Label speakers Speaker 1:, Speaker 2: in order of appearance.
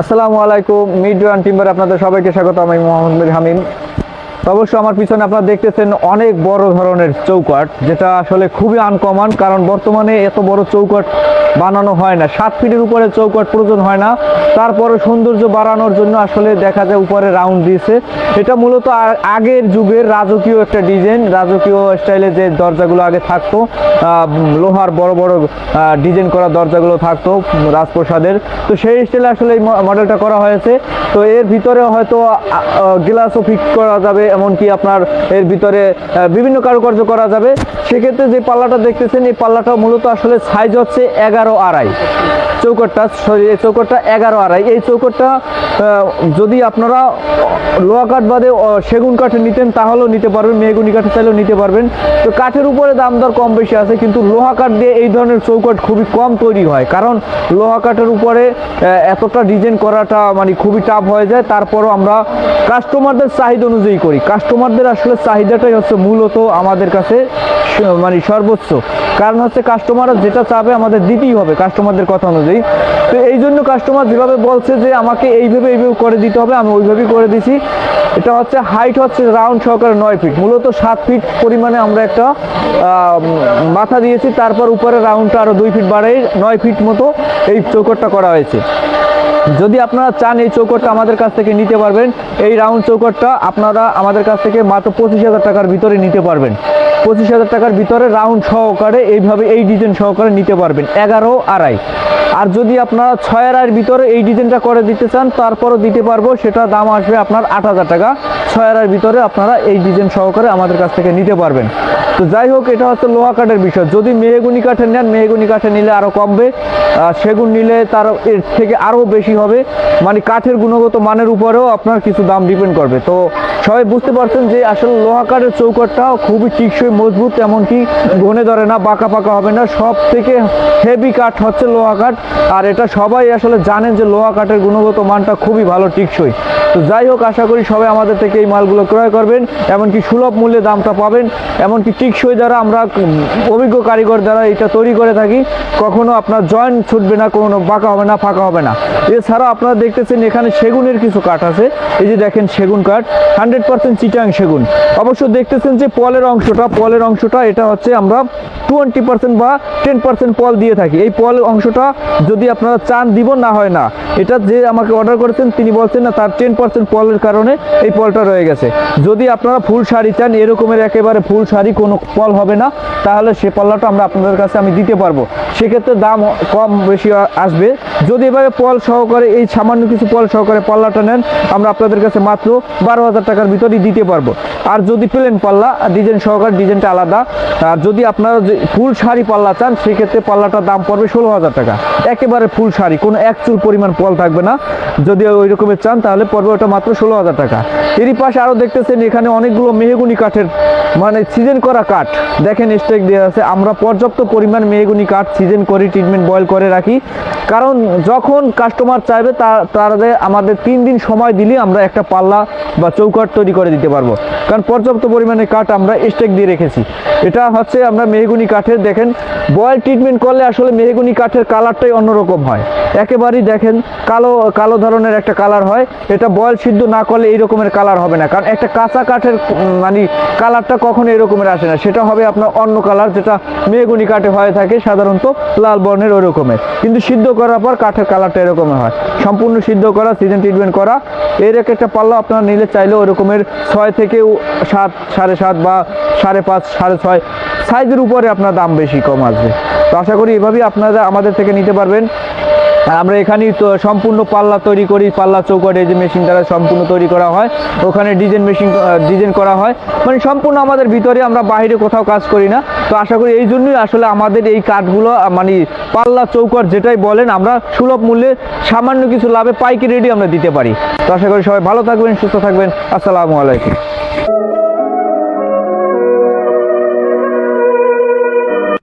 Speaker 1: আসসালামু আলাইকুম mid one timber আপনাদের সবাইকে স্বাগত, আমি মোহাম্মদ হামিম। অবশ্য আমার পিছনে আপনারা দেখতেছেন অনেক বড় ধরনের চৌকাট যেটা আসলে খুবই আনকমন কারণ বর্তমানে এত বড় চৌকাট বানানো হয় না। সাত ফিটের উপরে চৌকাট প্রয়োজন হয় না। তারপরে সৌন্দর্য বাড়ানোর জন্য আসলে দেখা যায় উপরে রাউন্ড দিয়েছে। এটা মূলত আগের যুগের রাজকীয় একটা ডিজাইন, রাজকীয় স্টাইলে যে দরজাগুলো আগে থাকতো লোহার বড় বড় ডিজাইন করা দরজাগুলো থাকতো রাজপ্রসাদের। তো সেই স্টাইলে আসলে এই মডেলটা করা হয়েছে। তো এর ভিতরে হয়তো গ্লাসও ফিট করা যাবে, এমনকি আপনার এর ভিতরে বিভিন্ন কারুকার্য করা যাবে। সেক্ষেত্রে যে পাল্লাটা দেখতেছেন, এই পাল্লাটা মূলত আসলে সাইজ হচ্ছে এগারো আড়াই। চৌকটটা সরি এই চৌকটটা এগারো আড়াই। এই চৌকটটা যদি আপনারা লোহা কাঠ বাদে সেগুন কাঠে নিতেন, তাহলেও নিতে পারবেন, মেহগুনি কাঠে চাইলেও নিতে পারবেন। তো কাঠের উপরে দাম দর কম বেশি আছে, কিন্তু লোহা কাঠ দিয়ে এই ধরনের চৌকট খুবই কম তৈরি হয়। কারণ লোহা কাঠের উপরে এতটা ডিজাইন করাটা মানে খুবই টাফ হয়ে যায়। তারপরও আমরা কাস্টমারদের চাহিদা অনুযায়ী করি। কাস্টমারদের আসলে চাহিদাটাই হচ্ছে মূলত আমাদের কাছে মানে সর্বোচ্চ। কারণ হচ্ছে কাস্টমাররা যেটা চাবে আমাদের দিতেই হবে কাস্টমারদের কথা অনুযায়ী। তো এই জন্য কাস্টমার যেভাবে বলছে যে আমাকে এইভাবে এইভাবে করে দিতে হবে, আমি ওইভাবেই করে দিছি। এটা হচ্ছে হাইট হচ্ছে রাউন্ড সহকারে নয় ফিট মূলত সাত ফিট পরিমাণে আমরা একটা মাথা দিয়েছি, তারপর উপরে রাউন্ডটা আরও দুই ফিট বাড়াই, নয় ফিট মতো এই চৌকটটা করা হয়েছে। যদি আপনারা চান এই চৌকটটা আমাদের কাছ থেকে নিতে পারবেন, এই রাউন্ড চৌকটটা আপনারা আমাদের কাছ থেকে মাত্র পঁচিশ হাজার টাকার ভিতরে নিতে পারবেন। পঁচিশ হাজার টাকার ভিতরে রাউন্ড সহকারে এইভাবে এই ডিজাইন সহকারে নিতে পারবেন। এগারো আড়াই। আর যদি আপনারা ছয় আড়াইয়ের ভিতরে এই ডিজাইনটা করে দিতে চান, তারপরও দিতে পারব। সেটা দাম আসবে আপনার আট হাজার টাকা। ছয় আড়াইয়ের ভিতরে আপনারা এই ডিজাইন সহকারে আমাদের কাছ থেকে নিতে পারবেন। তো যাই হোক, এটা হচ্ছে লোহা কাঠের বিষয়। যদি মেহগুনি কাঠের নেন, মেহগুনি কাঠে নিলে আরও কমবে। সেগুন নিলে তার এর থেকে আরও বেশি হবে। মানে কাঠের গুণগত মানের উপরেও আপনার কিছু দাম ডিপেন্ড করবে। তো সবাই বুঝতে পারছেন যে আসলে লোহা কাঠের চৌকাটটা খুবই টিকসই, মজবুত, এমনকি ঘনে ধরে না, বাঁকা পাকা হবে না। সব থেকে হেভি কাঠ হচ্ছে লোহা কাঠ। আর এটা সবাই আসলে জানেন যে লোহা কাঠের গুণগত মানটা খুবই ভালো টিকসই। তো যাই হোক, আশা করি সবাই আমাদের থেকে এই মালগুলো ক্রয় করবেন, এমনকি সুলভ মূল্যে দামটা পাবেন, এমনকি টিকসই দ্বারা আমরা অভিজ্ঞ কারিগর দ্বারা এটা তৈরি করে থাকি, কখনো আপনার জয়েন্ট ছুটবে না কোনো বাঁকা হবে না, ফাঁকা হবে না। এছাড়াও আপনারা দেখতেছেন এখানে সেগুনের কিছু কাঠ আছে, এই যে দেখেন সেগুন কাঠ, হান্ড্রেড পার্সেন্ট চিটাং সেগুন। অবশ্য দেখতেছেন যে পলের অংশটা পলের অংশটা, এটা হচ্ছে আমরা টোয়েন্টি পার্সেন্ট বা টেন পার্সেন্ট পল দিয়ে থাকি। এই পল অংশটা যদি আপনারা চান দিব না হয় না, এটা যে আমাকে অর্ডার করেছেন, তিনি বলছেন না, তার টেন পার্সেন্ট পলের কারণে এই পলটা রয়ে গেছে। যদি আপনারা ফুল শাড়ি চান, এরকমের একেবারে ফুল শাড়ি কোনো পল হবে না, তাহলে সে পাল্লাটা আমরা আপনাদের কাছে আমি দিতে পারব। সেক্ষেত্রে দাম কম বেশি আসবে। যদি এভাবে পল সহকারে, এই সামান্য কিছু পল সহকারে পাল্লাটা নেন, আমরা আপনাদের কাছে মাত্র বারো হাজার টাকার ভিতরেই দিতে পারব। আর যদি প্লেন পাল্লা ডিজাইন সহকারে ডিজাইনটা আলাদা, আর যদি আপনারা ফুল শাড়ি পাল্লা চান, সেক্ষেত্রে পাল্লাটার দাম পড়বে ষোলো হাজার টাকা। একেবারে ফুল শাড়ি, কোনো এক চুল পরিমাণ পল থাকবে না। যদি ওই রকমের চান, তাহলে পড়বে ওটা মাত্র ষোলো হাজার টাকা। এরই পাশে আরও দেখতেছেন, এখানে অনেকগুলো মেহগুনি কাঠের মানে সিজন করা কাঠ। দেখেন স্টেক দেওয়া আছে। আমরা পর্যাপ্ত পরিমাণ মেহগুনি কাঠ সিজন করে ট্রিটমেন্ট বয়েল করে রাখি। কারণ যখন কাস্টমার চাইবে তাদের আমাদের তিন দিন সময় দিলে আমরা একটা পাল্লা বা চৌকাট তৈরি করে দিতে পারব। কারণ পর্যাপ্ত পরিমাণে কাঠ আমরা স্টেক দিয়ে রেখেছি। এটা হচ্ছে আমরা মেহগুনি কাঠের, দেখেন বয়েল ট্রিটমেন্ট করলে আসলে মেহগুনি কাঠের কালারটাই অন্যরকম হয়। একেবারেই দেখেন, কালো কালো ধরনের একটা কালার হয়। এটা বয়েল সিদ্ধ না করলে এই রকমের কালার হবে না। কারণ একটা কাঁচা কাঠের মানে কালারটা কখনো এরকমের আসে না। সেটা হবে আপনার অন্য কালার, যেটা মেগুনি কাঠে হয়ে থাকে, সাধারণত লাল বর্ণের ওই রকমের কিন্তু সিদ্ধ করার পর কাঠের কালারটা এরকমের হয়। সম্পূর্ণ সিদ্ধ করা সিজন ট্রিটমেন্ট করা, এর এক একটা পাল্লা আপনারা নিলে চাইলে ওই রকমের ছয় থেকে সাত, সাড়ে সাত বা সাড়ে পাঁচ, সাড়ে ছয় সাইজের উপরে আপনার দাম বেশি কম আসবে। তো আশা করি এভাবেই আপনারা আমাদের থেকে নিতে পারবেন। আমরা এখানেই তো সম্পূর্ণ পাল্লা তৈরি করি, পাল্লা চৌকাট এই যে মেশিন দ্বারা সম্পূর্ণ তৈরি করা হয়। ওখানে ডিজাইন মেশিন ডিজাইন করা হয়। মানে সম্পূর্ণ আমাদের ভিতরে আমরা বাইরে কোথাও কাজ করি না। তো আশা করি এই জন্যই আসলে আমাদের এই কাঠগুলো মানে পাল্লা চৌকাট যেটাই বলেন, আমরা সুলভ মূল্যে সামান্য কিছু লাভে পাইকারি রেডি আমরা দিতে পারি। তো আশা করি সবাই ভালো থাকবেন, সুস্থ থাকবেন। আসসালামু আলাইকুম।